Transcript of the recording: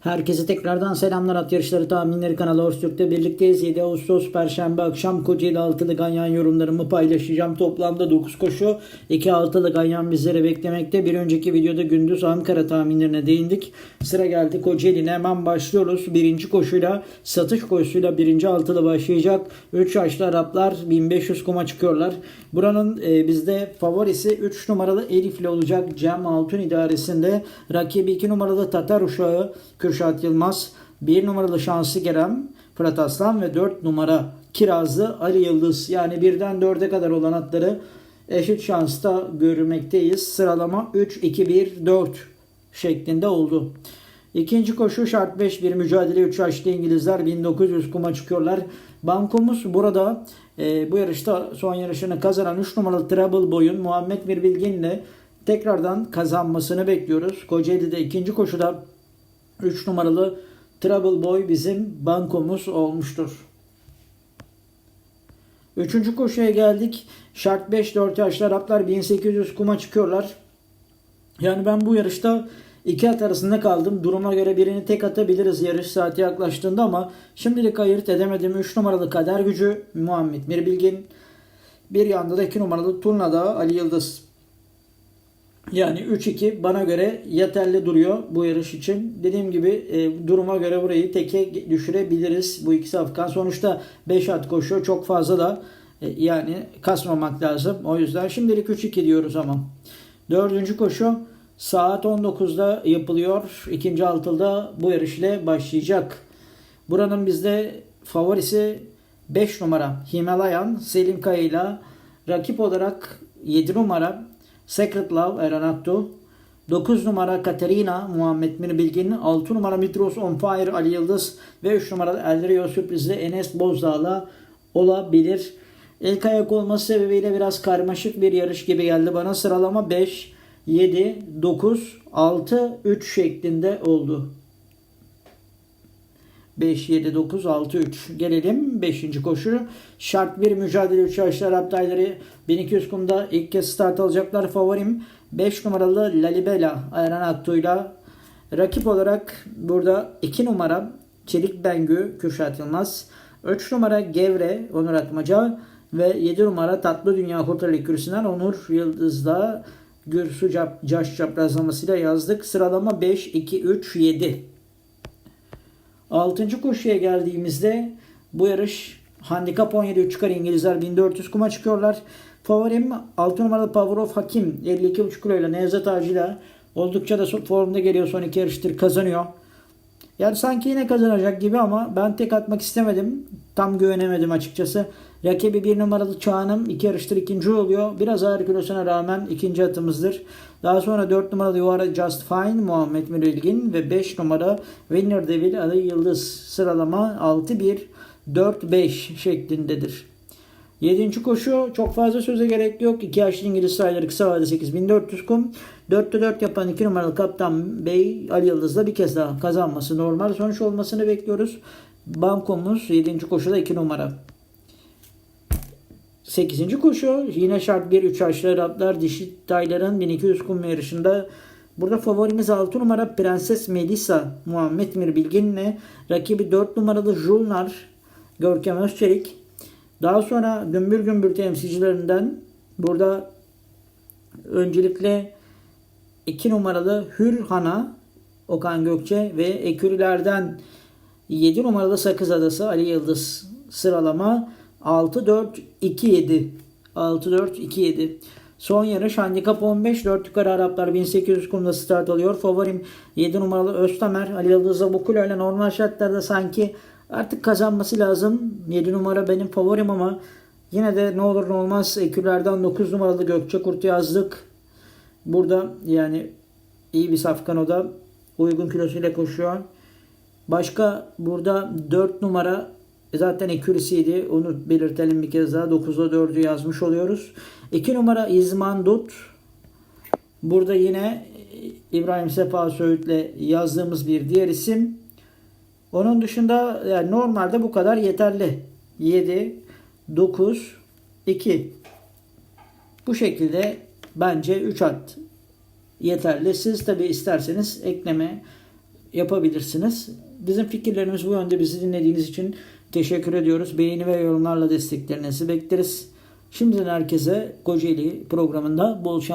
Herkese tekrardan selamlar at yarışları tahminleri kanalı Horstürk'te birlikteyiz. 7 Ağustos Perşembe akşam Kocaeli altılı ganyan yorumlarımı paylaşacağım. Toplamda 9 koşu 2 altılı ganyan bizleri beklemekte. Bir önceki videoda gündüz Ankara tahminlerine değindik. Sıra geldi Kocaeli'ne hemen başlıyoruz. Birinci koşuyla satış koşusuyla birinci altılı başlayacak. 3 yaşlı Araplar 1500 kuma çıkıyorlar. Buranın e, bizde favorisi 3 numaralı Elif'li olacak Cem Altun idaresinde. Rakibi 2 numaralı Tatar uşağı Kürşat Yılmaz. 1 numaralı Şanslı Kerem Fırat Aslan ve 4 numara Kirazlı Ali Yıldız. Yani birden 4'e kadar olan atları eşit şansta görmekteyiz. Sıralama 3, 2, 1, 4 şeklinde oldu. İkinci koşu şart 5 bir mücadele 3 yaşlı İngilizler 1900 kuma çıkıyorlar. Bankomuz burada e, bu yarışta son yarışını kazanan 3 numaralı Trouble Boy'un Muhammed Mirbilgin'le tekrardan kazanmasını bekliyoruz. Kocaeli'de ikinci koşuda 3 numaralı Trouble Boy bizim bankomuz olmuştur. Üçüncü koşuya geldik. Şart 5-4 yaşlı Araplar 1800 kuma çıkıyorlar. Yani ben bu yarışta iki at arasında kaldım. Duruma göre birini tek atabiliriz yarış saati yaklaştığında ama şimdilik ayırt edemedim. 3 numaralı Kader Gücü Muhammed Mirbilgin. Bir yanda da 2 numaralı Turna'da Ali Yıldız. Yani 3-2 bana göre yeterli duruyor bu yarış için. Dediğim gibi e, duruma göre burayı teke düşürebiliriz bu ikisi Afgan. Sonuçta 5 at koşuyor. Çok fazla da e, yani kasmamak lazım. O yüzden şimdilik 3-2 diyoruz ama. Dördüncü koşu saat 19'da yapılıyor. İkinci altılda bu yarış ile başlayacak. Buranın bizde favorisi 5 numara Himalayan Selim Kaya ile rakip olarak 7 numara Secret Love Eren Aktu 9 numara Katerina Muhammed Mirbilgin 6 numara Mitros On Fire Ali Yıldız ve 3 numara El Rio sürprizli Enes Bozdağ'la olabilir. İlk ayak olması sebebiyle biraz karmaşık bir yarış gibi geldi bana. Sıralama 5, 7, 9, 6, 3 şeklinde oldu. 5, 7, 9, 6, 3. Gelelim 5. koşu. Şart 1 mücadele 3 yaşlar Abdayları 1200 kumda ilk kez start alacaklar. Favorim 5 numaralı Lalibela Ayran Aktu'yla. Rakip olarak burada 2 numara Çelik Bengü Kürşat Yılmaz. 3 numara Gevre Onur Atmaca ve 7 numara Tatlı Dünya Kurtarı Kürsü'nden Onur Yıldız'la Gürsü Cap, Caş çaprazlamasıyla yazdık. Sıralama 5, 2, 3, 7. Altıncı koşuya geldiğimizde bu yarış handikap 17 3 çıkar İngilizler 1400 kuma çıkıyorlar. Favorim 6 numaralı of Hakim 52,5 kiloyla Nevzat Avcı'yla oldukça da formda geliyor son iki yarıştır kazanıyor. Yani sanki yine kazanacak gibi ama ben tek atmak istemedim. Tam güvenemedim açıkçası. Rakibi bir numaralı Çağan'ım iki yarıştır ikinci oluyor. Biraz ağır kilosuna rağmen ikinci atımızdır. Daha sonra 4 numaralı Yuvara Just Fine Muhammed Mürilgin ve 5 numara Winner Devil Ali Yıldız sıralama 6-1-4-5 şeklindedir. 7. koşu çok fazla söze gerek yok. 2 yaşlı İngiliz sayıları kısa vade 8400 kum. 4'te 4 yapan 2 numaralı Kaptan Bey Ali Yıldız'la bir kez daha kazanması normal sonuç olmasını bekliyoruz. Bankomuz 7. koşuda 2 numara. 8. koşu yine şart 1 3 yaşlı Araplar dişi tayların 1200 kum yarışında Burada favorimiz 6 numara Prenses Melisa Muhammed Mirbilgin'le rakibi 4 numaralı Julnar Görkem Özçelik. Daha sonra gümbür gümbür temsilcilerinden burada öncelikle 2 numaralı Hürhan'a Okan Gökçe ve ekürülerden 7 numaralı Sakız Adası Ali Yıldız sıralama 6-4-2-7 6-4-2-7 Son yarış handikap 15 4 yukarı Araplar 1800 kumda start alıyor. Favorim 7 numaralı Öztamer Ali Yıldız'la bu ile normal şartlarda sanki artık kazanması lazım. 7 numara benim favorim ama yine de ne olur ne olmaz ekürlerden 9 numaralı Gökçe Kurt yazdık. Burada yani iyi bir safkan o da uygun kilosuyla koşuyor. Başka burada 4 numara zaten ekürisiydi. Onu belirtelim bir kez daha. 9'da 4'ü yazmış oluyoruz. 2 numara İzman Dut. Burada yine İbrahim Sefa Söğüt'le yazdığımız bir diğer isim. Onun dışında yani normalde bu kadar yeterli. 7, 9, 2. Bu şekilde bence 3 at yeterli. Siz tabi isterseniz ekleme yapabilirsiniz. Bizim fikirlerimiz bu yönde. Bizi dinlediğiniz için teşekkür ediyoruz. Beğeni ve yorumlarla desteklerinizi bekleriz. Şimdiden herkese Kocaeli programında bol şans.